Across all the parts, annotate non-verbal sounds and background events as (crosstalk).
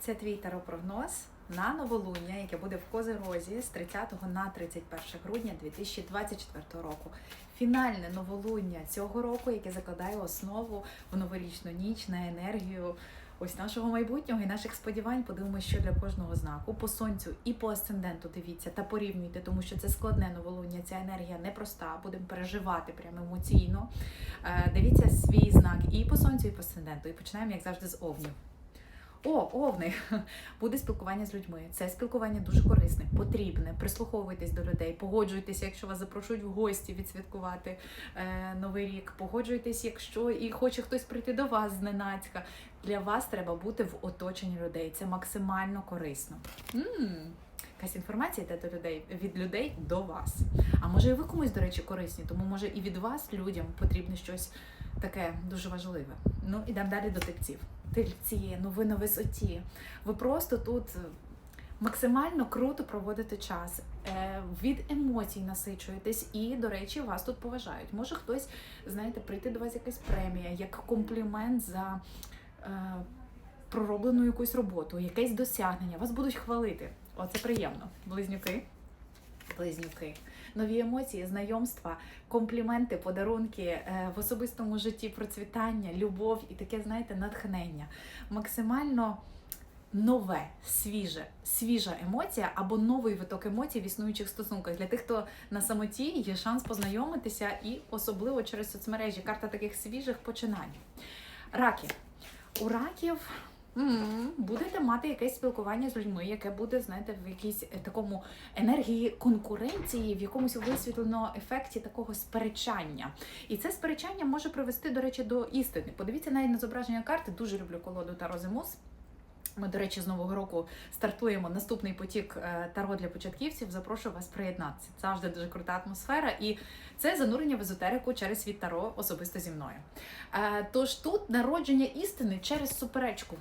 Це твій таропрогноз на новолуння, яке буде в Козирозі з 30 на 31 грудня 2024 року. Фінальне новолуння цього року, яке закладає основу в новорічну ніч на енергію ось нашого майбутнього і наших сподівань. Подивимося, що для кожного знаку по сонцю і по асценденту дивіться та порівнюйте, тому що це складне новолуння. Ця енергія непроста. Будемо переживати прямо емоційно. Е, Дивіться свій знак і по сонцю, і по асценденту. І починаємо, як завжди, з овнів. О, овни! (laughs) Буде спілкування з людьми. Це спілкування дуже корисне, потрібне. Прислуховуйтесь до людей, погоджуйтесь, якщо вас запрошують в гості відсвяткувати е, новий рік. Погоджуйтесь, якщо і хоче хтось прийти до вас зненацька. Для вас треба бути в оточенні людей. Це максимально корисно. м Якась інформація йде до людей від людей до вас. А може, і ви комусь, до речі, корисні, тому може і від вас людям потрібне щось таке дуже важливе. Ну, ідемо далі до тельців. Тельці, ну ви на висоті. Ви просто тут максимально круто проводите час, е, від емоцій насичуєтесь, і, до речі, вас тут поважають. Може хтось, знаєте, прийти до вас якась премія, як комплімент за е, пророблену якусь роботу, якесь досягнення. Вас будуть хвалити. Оце приємно. Близнюки. Близнюки. Нові емоції, знайомства, компліменти, подарунки е, в особистому житті, процвітання, любов і таке, знаєте, натхнення. Максимально нове, свіже, свіжа емоція або новий виток емоцій в існуючих стосунках. Для тих, хто на самоті є шанс познайомитися і особливо через соцмережі. Карта таких свіжих починань. Раки. У раків будете мати якесь спілкування з людьми, яке буде, знаєте, в якійсь е, такому енергії конкуренції, в якомусь висвітлено ефекті такого сперечання. І це сперечання може привести, до речі, до істини. Подивіться навіть на зображення карти. Дуже люблю колоду Таро Зимус. Ми, до речі, з нового року стартуємо наступний потік е, таро для початківців. Запрошую вас приєднатися. Це завжди дуже крута атмосфера, і це занурення в езотерику через світ таро особисто зі мною. Е, Тож тут народження істини через суперечку.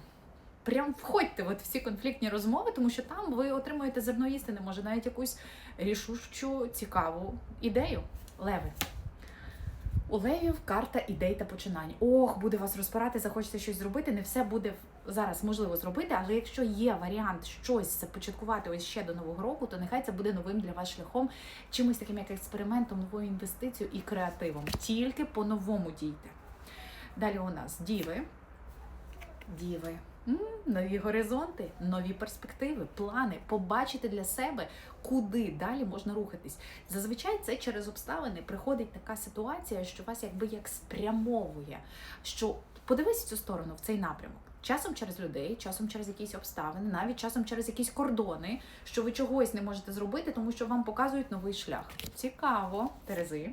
Прям входьте в ці конфліктні розмови, тому що там ви отримуєте зерно істини, може навіть якусь рішучу, цікаву ідею. Леви. У левів карта ідей та починань. Ох, буде вас розпирати, захочете щось зробити. Не все буде зараз можливо зробити, але якщо є варіант щось започаткувати ось ще до нового року, то нехай це буде новим для вас шляхом, чимось таким як експериментом, новою інвестицією і креативом. Тільки по-новому дійте. Далі у нас діви. Діви. Нові горизонти, нові перспективи, плани, побачити для себе, куди далі можна рухатись. Зазвичай це через обставини приходить така ситуація, що вас якби як спрямовує. Що подивись в цю сторону, в цей напрямок. Часом через людей, часом через якісь обставини, навіть часом через якісь кордони, що ви чогось не можете зробити, тому що вам показують новий шлях. Цікаво, Терези.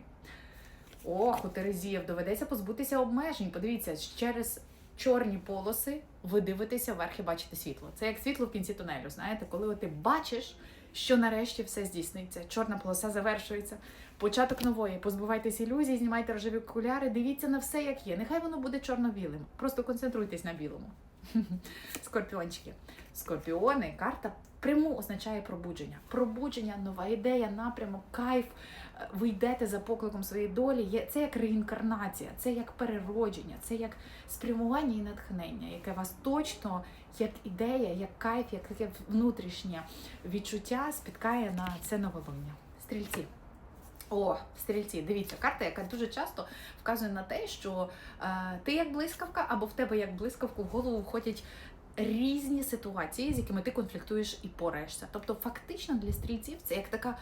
Ох, у Терезіїв доведеться позбутися обмежень. Подивіться, через чорні полоси ви дивитеся вверх і бачите світло. Це як світло в кінці тунелю. Знаєте, коли ти бачиш, що нарешті все здійсниться. Чорна полоса завершується. Початок нової. Позбувайтесь ілюзій, знімайте рожеві окуляри, дивіться на все, як є. Нехай воно буде чорно-білим. Просто концентруйтесь на білому. (laughs) Скорпіончики. Скорпіони, карта пряму означає пробудження. Пробудження, нова ідея, напрямок, кайф. Ви йдете за покликом своєї долі. Це як реінкарнація, це як переродження, це як спрямування і натхнення, яке вас точно як ідея, як кайф, як таке внутрішнє відчуття спіткає на це новолуння. Стрільці. О, стрільці, дивіться, карта, яка дуже часто вказує на те, що е, ти як блискавка, або в тебе як блискавку в голову входять різні ситуації, з якими ти конфліктуєш і пораєшся. Тобто, фактично для стрільців це як така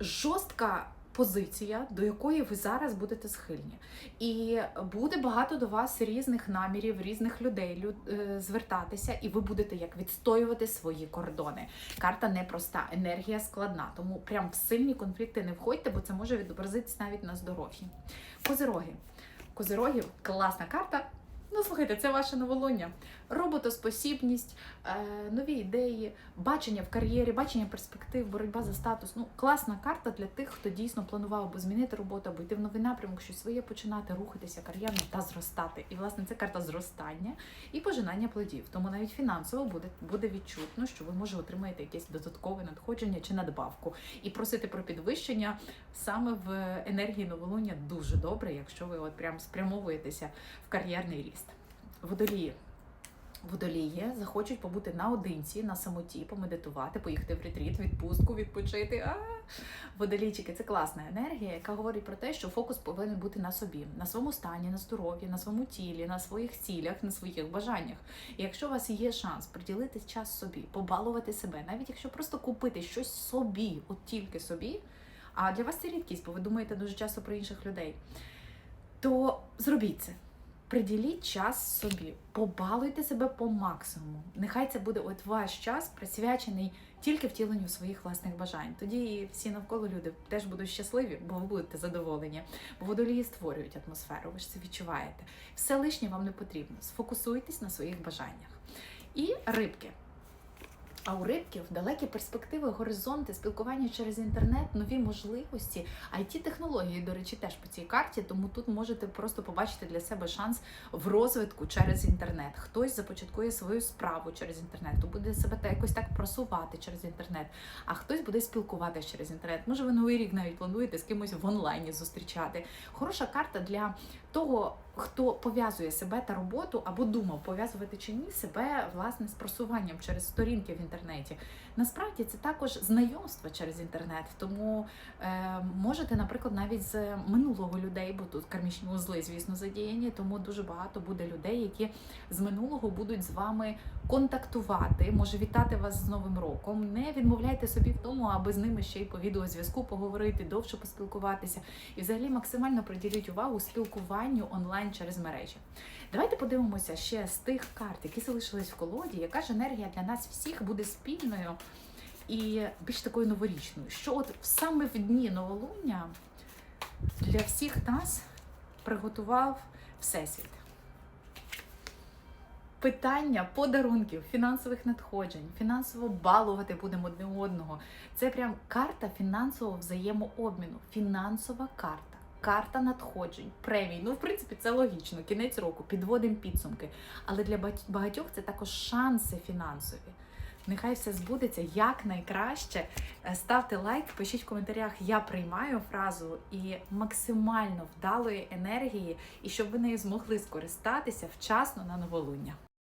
жорстка позиція, до якої ви зараз будете схильні. І буде багато до вас різних намірів, різних людей люд, е, звертатися, і ви будете як відстоювати свої кордони. Карта непроста, енергія складна, тому прям в сильні конфлікти не входьте, бо це може відобразитись навіть на здоров'ї. Козироги. Козирогів класна карта. Ну, слухайте, це ваше новолуння. Роботоспосібність, е, нові ідеї, бачення в кар'єрі, бачення перспектив, боротьба за статус. Ну, класна карта для тих, хто дійсно планував або змінити роботу, або йти в новий напрямок, щось своє починати, рухатися кар'єрно та зростати. І, власне, це карта зростання і пожинання плодів. Тому навіть фінансово буде, буде відчутно, що ви може отримаєте якесь додаткове надходження чи надбавку. І просити про підвищення саме в енергії новолуння дуже добре, якщо ви от прям спрямовуєтеся в кар'єрний ріст. Водолії. Водолії захочуть побути наодинці, на самоті, помедитувати, поїхати в ретріт, відпустку, відпочити. А водолійчики це класна енергія, яка говорить про те, що фокус повинен бути на собі, на своєму стані, на здоров'ї, на своєму тілі, на своїх цілях, на своїх бажаннях. І якщо у вас є шанс приділити час собі, побалувати себе, навіть якщо просто купити щось собі, от тільки собі. А для вас це рідкість, бо ви думаєте дуже часто про інших людей. То зробіть це. Приділіть час собі, побалуйте себе по максимуму. Нехай це буде от ваш час присвячений тільки втіленню своїх власних бажань. Тоді всі навколо люди теж будуть щасливі, бо ви будете задоволені. Бо водолії створюють атмосферу, ви ж це відчуваєте. Все лишнє вам не потрібно. Сфокусуйтесь на своїх бажаннях. І рибки. А у рибків далекі перспективи, горизонти, спілкування через інтернет, нові можливості. it технології, до речі, теж по цій карті, тому тут можете просто побачити для себе шанс в розвитку через інтернет. Хтось започаткує свою справу через інтернет, то буде себе якось так просувати через інтернет, а хтось буде спілкуватися через інтернет. Може, ви новий рік навіть плануєте з кимось в онлайні зустрічати. Хороша карта для того, хто пов'язує себе та роботу або думав пов'язувати чи ні себе власне з просуванням через сторінки в інтернеті. Насправді це також знайомство через інтернет, тому е, можете, наприклад, навіть з минулого людей, бо тут кармічні узли, звісно, задіяні, тому дуже багато буде людей, які з минулого будуть з вами контактувати, може вітати вас з Новим роком. Не відмовляйте собі в тому, аби з ними ще й по відеозв'язку поговорити, довше поспілкуватися. І взагалі максимально приділіть увагу спілкуванню онлайн через мережі. Давайте подивимося ще з тих карт, які залишились в колоді, яка ж енергія для нас всіх буде спільною і більш такою новорічною. Що от саме в дні новолуння для всіх нас приготував Всесвіт. Питання подарунків, фінансових надходжень, фінансово балувати будемо одне одного. Це прям карта фінансового взаємообміну, фінансова карта. Карта надходжень, премій. Ну, в принципі, це логічно. Кінець року, підводимо підсумки. Але для багатьох це також шанси фінансові. Нехай все збудеться якнайкраще. Е, Ставте лайк, пишіть в коментарях, я приймаю фразу і максимально вдалої енергії, і щоб ви нею змогли скористатися вчасно на новолуння.